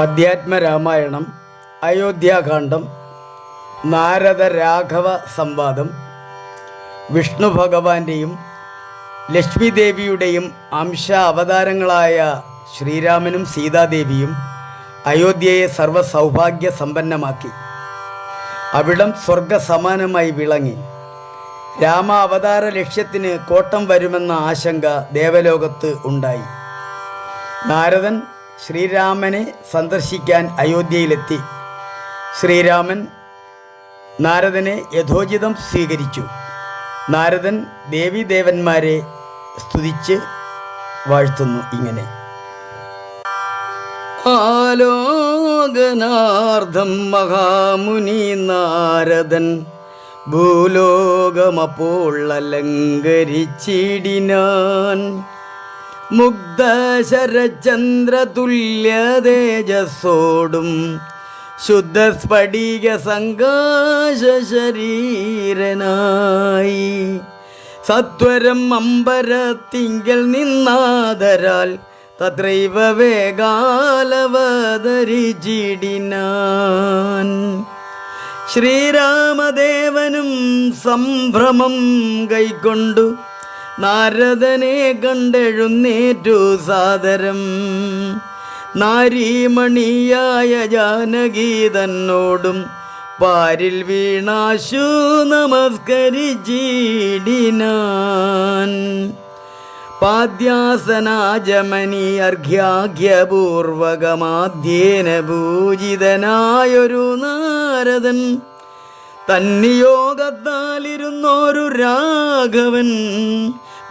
അധ്യാത്മരാമായണം അയോധ്യാകാന്ഡം നാരദ രാഘവ സംവാദം വിഷ്ണു ഭഗവാന്റെയും ലക്ഷ്മിദേവിയുടെയും അംശ അവതാരങ്ങളായ ശ്രീരാമനും സീതാദേവിയും അയോധ്യയെ സർവ സൗഭാഗ്യ സമ്പന്നമാക്കി. അവിടം സ്വർഗസമാനമായി വിളങ്ങി. രാമ അവതാര ലക്ഷ്യത്തിന് കോട്ടം വരുമെന്ന ആശങ്ക ദേവലോകത്ത് ഉണ്ടായി. നാരദൻ ശ്രീരാമനെ സന്ദർശിക്കാൻ അയോധ്യയിലെത്തി. ശ്രീരാമൻ നാരദനെ യഥോചിതം സ്വീകരിച്ചു. നാരദൻ ദേവീദേവന്മാരെ സ്തുതിച്ച് വാഴ്ത്തുന്നു ഇങ്ങനെ. ആലോകനാർദ്ധം മഹാമുനി നാരദൻ ഭൂലോകമപ്പോൾ അലങ്കരിച്ചിടിനാൻ. മുഗ്ധശരചന്ദ്രതുല്യ തേജസ്സോടും ശുദ്ധ സ്ഫടിക സങ്കാശ ശരീരനായി സത്വരം അമ്പരത്തിങ്കൽ നിന്നാദരാൽ തത്രൈവ വേഗാലവതരിചിടിനാൻ. ശ്രീരാമദേവനും സംഭ്രമം കൈക്കൊണ്ടു നാരദനെ കണ്ടെഴുന്നേറ്റു സാദരം. നാരീമണിയായ ജാനകീതന്നോടും പാരിൽ വീണാശു നമസ്കരിച്ചിടിനാൻ. പാദ്യാസനാജമനി അർഘ്യാഘ്യപൂർവകമാദ്യേന പൂജിതനായൊരു നാരദൻ. തന്നിയോഗത്താലിരുന്നോരു രാഘവൻ.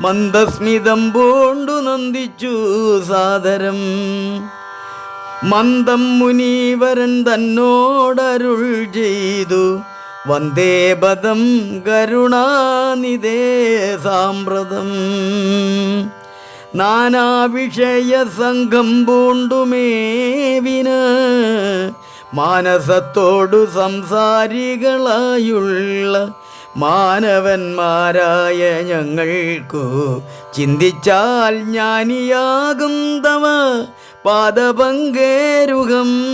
മന്ദസ്മിതം പൂണ്ടു നന്ദിച്ചു സാദരം. മന്ദം മുനീവരൻ തന്നോടരുൾ ചെയ്തു. വന്ദേ പദം കരുണാനിതേ സാമ്പ്രതം. നാനാവിഷയ സംഘം പൂണ്ടുമേവിന മാനസത്തോടു സംസാരികളായുള്ള മാനവന്മാരായ ഞങ്ങൾക്കു ചിന്തിച്ചാൽ ജ്ഞാനിയാകും തവ. പാദപങ്കേരുകം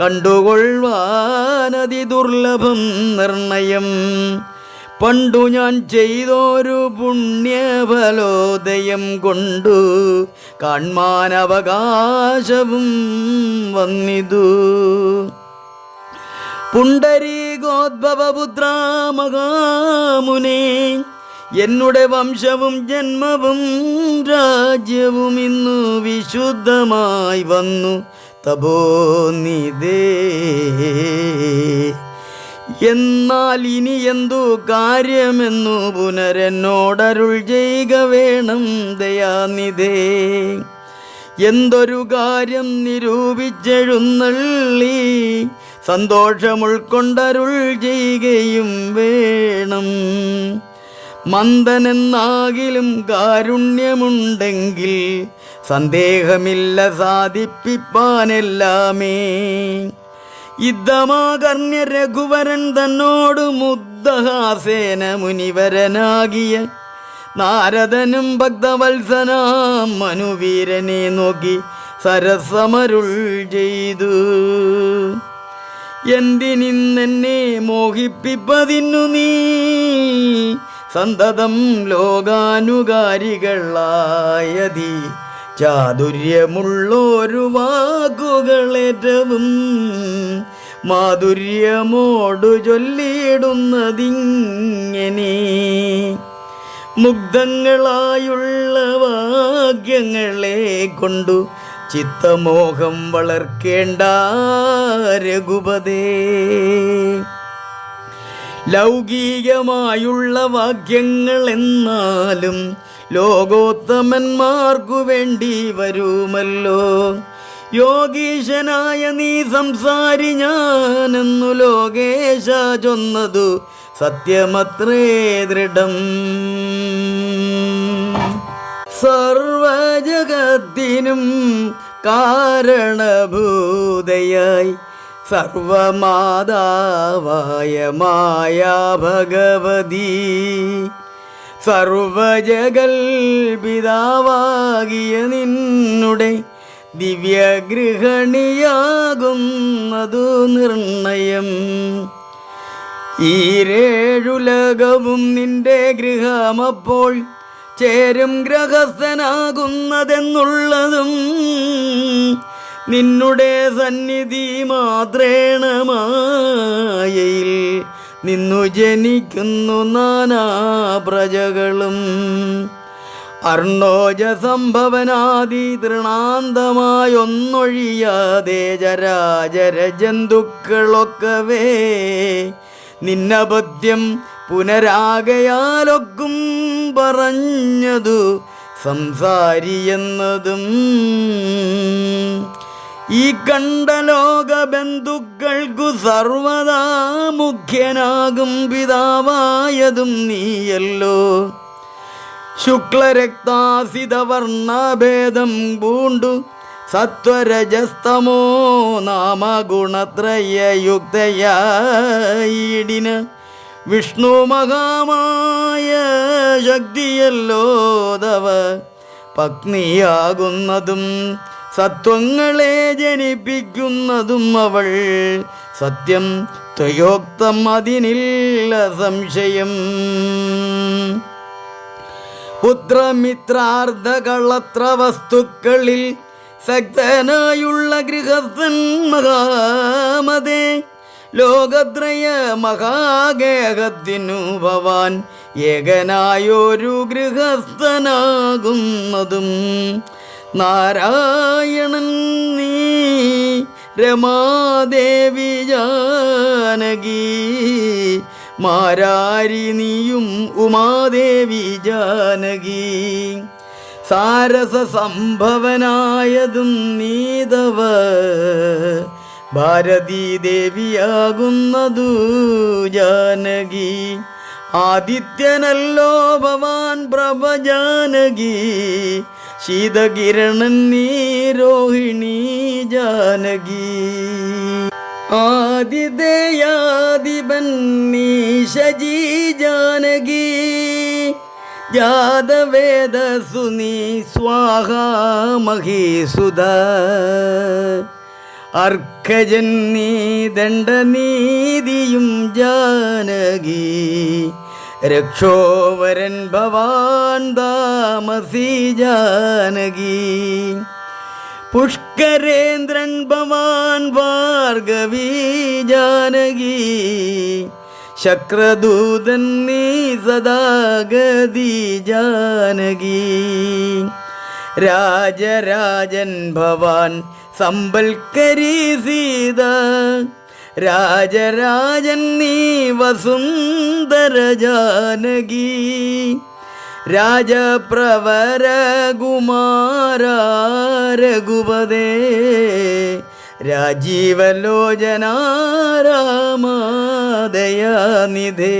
കണ്ടുകൊള്ളുവാനതി ദുർലഭം നിർണയം. പണ്ടു ഞാൻ ചെയ്തോരു പുണ്യഫലോദയം കൊണ്ടു കാൺമാൻ അവകാശവും വന്നിതു പുണ്ടരീകോദ്ഭവപുത്രാമകാമുനെ എന്നുടെ വംശവും ജന്മവും രാജ്യവും ഇന്നു വിശുദ്ധമായി വന്നു. തപോനിതേ എന്നാൽ ഇനി എന്തു കാര്യമെന്നു പുനരെന്നോടരുൾ ചെയ്യുക വേണം ദയാനിധേ. എന്തൊരു കാര്യം നിരൂപിച്ചെഴുന്നള്ളി സന്തോഷമുൾക്കൊണ്ടരുൾ ചെയ്യുകയും വേണം. മന്ദനെന്നാകിലും കാരുണ്യമുണ്ടെങ്കിൽ സന്ദേഹമില്ല സാധിപ്പിപ്പാനെല്ലാമേ. യുദ്ധമാകർണ്യ രഘുവരൻ തന്നോട് മുദ്ദഹാസേന മുനിവരനാകിയ നാരദനും ഭക്തവത്സനാം മനുവീരനെ നോക്കി സരസമരുൾ ചെയ്തു. എന്തിനിന്നെന്നെ മോഹിപ്പിപ്പതിന്നു നീ? സന്തതം ലോകാനുകാരികളായതി. ചാതുര്യമുള്ളൊരു വാക്കുകളേറ്റവും മാധുര്യമോടു ചൊല്ലിയിടുന്നതിങ്ങനെ. മുഗ്ധങ്ങളായുള്ള വാക്യങ്ങളെ കൊണ്ടു ചിത്തമോഹം വളർക്കേണ്ട രഘുപതേ. ലൗകികമായുള്ള വാക്യങ്ങൾ എന്നാലും ലോകോത്തമന്മാർക്കു വേണ്ടി വരുമല്ലോ. യോഗീശനായ നീ സംസാരി ഞാനെന്നു ലോകേശ ചൊന്നതു സത്യമത്രേ ദൃഢം. സർവജഗത്തിനും കാരണഭൂതയായി സർവമാതാവായ മായാ ഭഗവതി. സർവജഗൽ പിതാവാകിയ നിന്നുടെ ദിവ്യഗൃഹണിയാകുന്നതു നിർണയം. ഈരേഴുലകവും നിന്റെ ഗൃഹമപ്പോൾ ചേരും ഗ്രഹസ്ഥനാകുന്നതെന്നുള്ളതും നിന്നുടെ സന്നിധി മാത്രേണമായയിൽ നിന്നു ജനിക്കുന്നു നാനാ പ്രജകളും. അർണോജ സംഭവനാദി തൃണാന്തമായൊന്നൊഴിയാതെ ജരാജര ജന്തുക്കളൊക്കവേ നിന്നപദ്യം പുനരാകയാലൊക്കും പറഞ്ഞതു സംസാരിയെന്നതും. ഈ കണ്ട ലോക ബന്ധുക്കൾക്കു സർവദാ മുഖ്യനാകും പിതാവായതും നീയല്ലോ. ശുക്ലരക്താസിതവർണഭേദം പൂണ്ടു സത്വരജസ്തമോ നാമഗുണത്രയയുക്തയായിടിന്. വിഷ്ണു മഹാമായ ശക്തിയല്ലോ തവ പത്നിയാകുന്നതും സത്വങ്ങളെ ജനിപ്പിക്കുന്നതും അവൾ. സത്യം ത്വയോക്തം അതിനില്ല സംശയം. പുത്രമിത്രാർദ്ധകളത്ര വസ്തുക്കളിൽ ശക്തനായുള്ള ഗൃഹസ്ഥൻ മഹാമതേ ലോകത്രയ മഹാഗേഹത്തിനു ഭവാൻ ഏകനായൊരു ഗൃഹസ്ഥനാകുന്നതും. നാരായണൻ നീ രമാദേവി ജാനകി. മാരാരി നീയും ഉമാദേവി ജാനകി. സാരസ സംഭവനായതും നീതവ. ഭാരതീ ദേവിയാകുന്നതു ജാനകി. ആദിത്യനല്ലോ ഭവാൻ പ്രഭ ജാനകി ശീതകിരണൻ നീ രോഹിണി ജാനകി. ആദിദേയാദിപൻ നീ ശജി ജാനകി. ജാതവേദസുനി സ്വാഹാ മഹീസുധ. അർക്കജൻ നീ ദണ്ഡനീതിയും ജാനകി. രക്ഷോവരൻ ഭവാൻ താമസി ജാനകി. പുഷ്കരേന്ദ്രൻ ഭവാൻ ഭാർഗവി ജാനകി. ശക്രദൂതൻ നീ സദാഗതി ജാനകി. രാജരാജൻ ഭവാൻ സമ്പൽക്കരി സീത. രാജരാജൻ നീ വസുന്ദര ജാനകി. രാജപ്രവരകുമാരഘുപതേ രാജീവലോചനാരാമാദയാനിധേ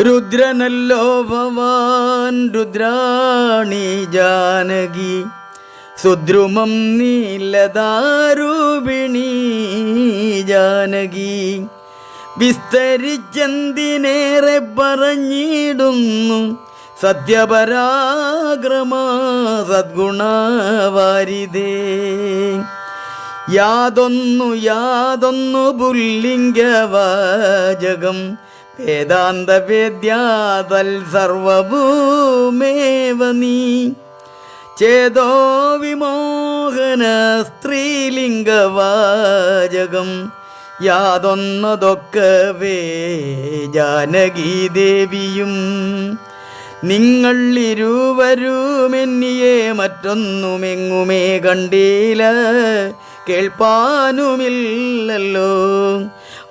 രുദ്രനല്ലോ ഭവാൻ രുദ്രാണി ജാനകി. സുദ്രുമം നീലദാരൂപിണി ജാനകി. വിസ്തരിച്ചെന്തിനേറെ പറഞ്ഞിടുന്നു സത്യപരാക്രമ സദ്ഗുണവാരിതേ. യാതൊന്നു യാതൊന്നു പുല്ലിംഗവാചകം വേദാന്തവേദ്യാതൽ സർവഭൂമേവ നീ. ചേതോ വിമോഹന സ്ത്രീലിംഗവാചകം. യാതൊന്നതൊക്കവേ ജാനകി ദേവിയും നിങ്ങൾ ഇരുവരുമെന്നിയെ മറ്റൊന്നുമെങ്ങുമേ കണ്ടീല കേൾപ്പാനുമില്ലല്ലോ.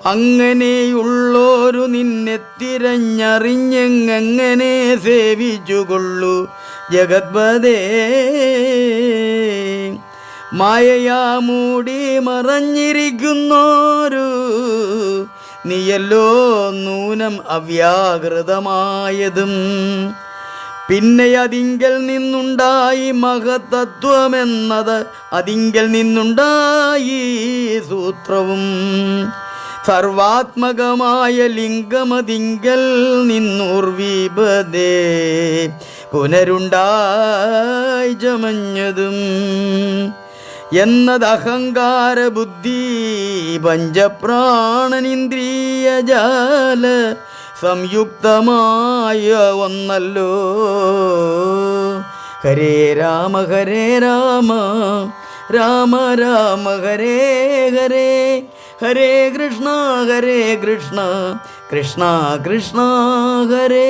അങ്ങനെയുള്ളോരു നിന്നെ തിരഞ്ഞറിഞ്ഞെങ്ങനെ സേവിച്ചുകൊള്ളു. ജഗത്പദേ മായയാ മൂടി മറഞ്ഞിരിക്കുന്നോരു നീയല്ലോ നൂനം അവ്യാകൃതമായതും. പിന്നെ അതിങ്കൽ നിന്നുണ്ടായി മഹതത്വമെന്നത് അതിങ്കൽ നിന്നുണ്ടായി സൂത്രവും. സർവാത്മകമായ ലിംഗമതിങ്കൽ നിന്നൂർവീപതേ പുനരുണ്ടായി ജമഞ്ഞതും എന്നതഹങ്കാര ബുദ്ധി പഞ്ചപ്രാണനിന്ദ്രിയ ജാല സംയുക്തമായ ഒന്നല്ലോ. ഹരേ രാമ ഹരേ രാമ രാമ രാമ ഹരേ ഹരേ ഹരേ കൃഷ്ണ ഹരേ കൃഷ്ണ കൃഷ്ണ കൃഷ്ണ ഹരേ.